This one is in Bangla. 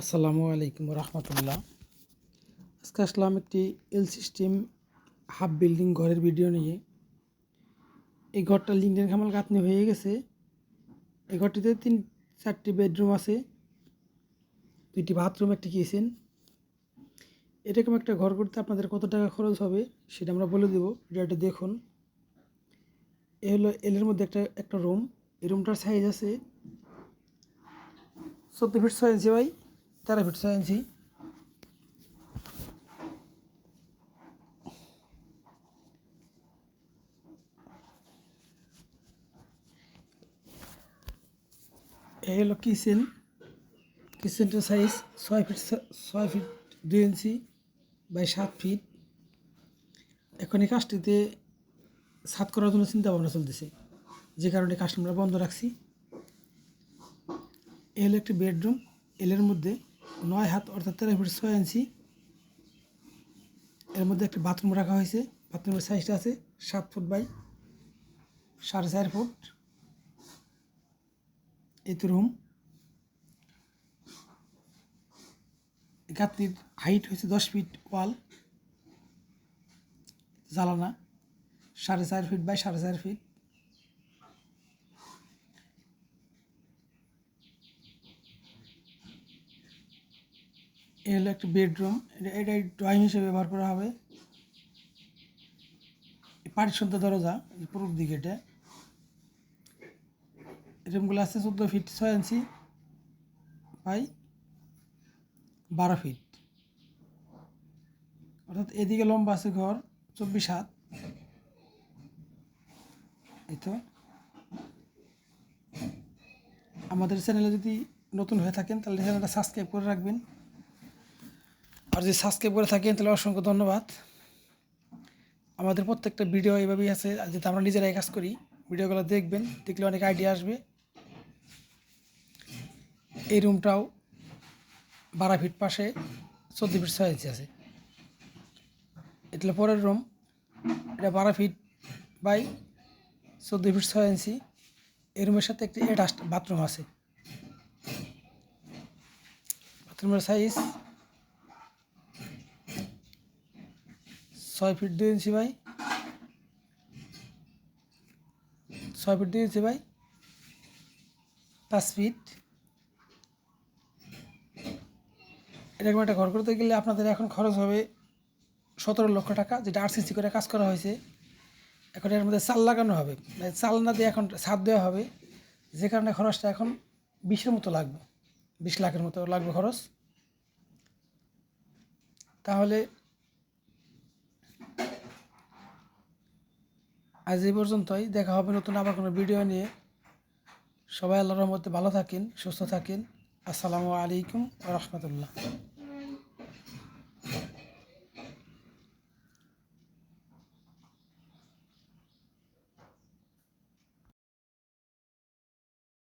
আসসালামু আলাইকুম রহমতুল্লাহ। আজকে আসলাম একটি এল সিস্টেম হাফ বিল্ডিং ঘরের ভিডিও নিয়ে। এই ঘরটা লিঙ্গের খামাল গাঁথনি হয়ে গেছে। এই ঘরটিতে তিন, চারটি বেডরুম আছে, দুইটি বাথরুম একটি কিচেন এরকম একটা ঘর করতে আপনাদের কত টাকা খরচ হবে সেটা আমরা বলে দেবো, ভিডিওটা দেখুন। এ হলো এলের মধ্যে একটা একটা রুম এই রুমটার সাইজ আছে, চোদ্দ ফিট ছয় ইঞ্চি বাই তেরো ফিট ছয় ইঞ্চি। এই হলো কিচেন। কিচেনটার সাইজ ছয় ফিট ছয় ফিট দুই ইঞ্চি বাই সাত ফিট। এখন এই কাজটিতে ছাদ করার জন্য চিন্তা ভাবনা চলতেছে। যে কারণে কাজটা আমরা বন্ধ রাখছি। এ হলো একটি বেডরুম এলের মধ্যে নয় হাত অর্থাৎ তেরো ফিট ছয় ইঞ্চি। এর মধ্যে একটি বাথরুম রাখা হয়েছে। বাথরুমের সাইজটা আছে সাত ফুট বাই সাড়ে চার ফুট। এই তো রুম গাত্রির হাইট হয়েছে দশ ফিট ওয়াল জ্বালানা সাড়ে চার ফিট বাই সাড়ে চার ফিট এ হলো একটা বেডরুম, এটা এটা ড্রয়িং হিসেবে ব্যবহার করা হবে। পারিশন্ত দরজা পূর্ব দিকে এটা। রুমগুলো আছে চোদ্দ ফিট, ছয় ইঞ্চি বাই বারো ফিট। অর্থাৎ এদিকে লম্বা আছে ঘর, চব্বিশ হাত। এই তো। আমাদের চ্যানেলে যদি নতুন হয়ে থাকেন, তাহলে চ্যানেলটা সাবস্ক্রাইব করে রাখবেন। আর যদি সাবস্ক্রাইব করে থাকেন, তাহলে অসংখ্য ধন্যবাদ। আমাদের প্রত্যেকটা ভিডিও এইভাবেই আছে যেটা আমরা নিজেরাই কাজ করি ভিডিওগুলো দেখবেন, দেখলে অনেক আইডিয়া আসবে। এই রুমটাও বারো ফিট পাশে, চোদ্দ ফিট ছয় ইঞ্চি আছে। এটা পরের রুম এটা বারো ফিট বাই চোদ্দ ফিট ছয় ইঞ্চি এই রুমের সাথে একটি অ্যাটাচ বাথরুম আছে। বাথরুমের সাইজ ছয় ফিট দুই ইঞ্চি বাই ছয় ফিট দুই ইঞ্চি বাই পাঁচ ফিট। এরকম একটা ঘর করতে গেলে আপনাদের এখন খরচ হবে সতেরো লক্ষ টাকা, যেটা আরসিসি করে কাজ করা হয়েছে। এখন এর মধ্যে চাল লাগানো হবে। মানে চাল না দিয়ে এখন ছাদ দেওয়া হবে। যে কারণে খরচটা এখন বিশের মতো লাগবে। বিশ লাখের মতো লাগবে খরচ। তাহলে আজ এই পর্যন্তই। দেখা হবে নতুন আবার কোনো ভিডিও নিয়ে। সবাই আল্লাহর মধ্যে ভালো থাকেন, সুস্থ থাকেন। আসসালামু আলাইকুম রহমতুল্লাহ।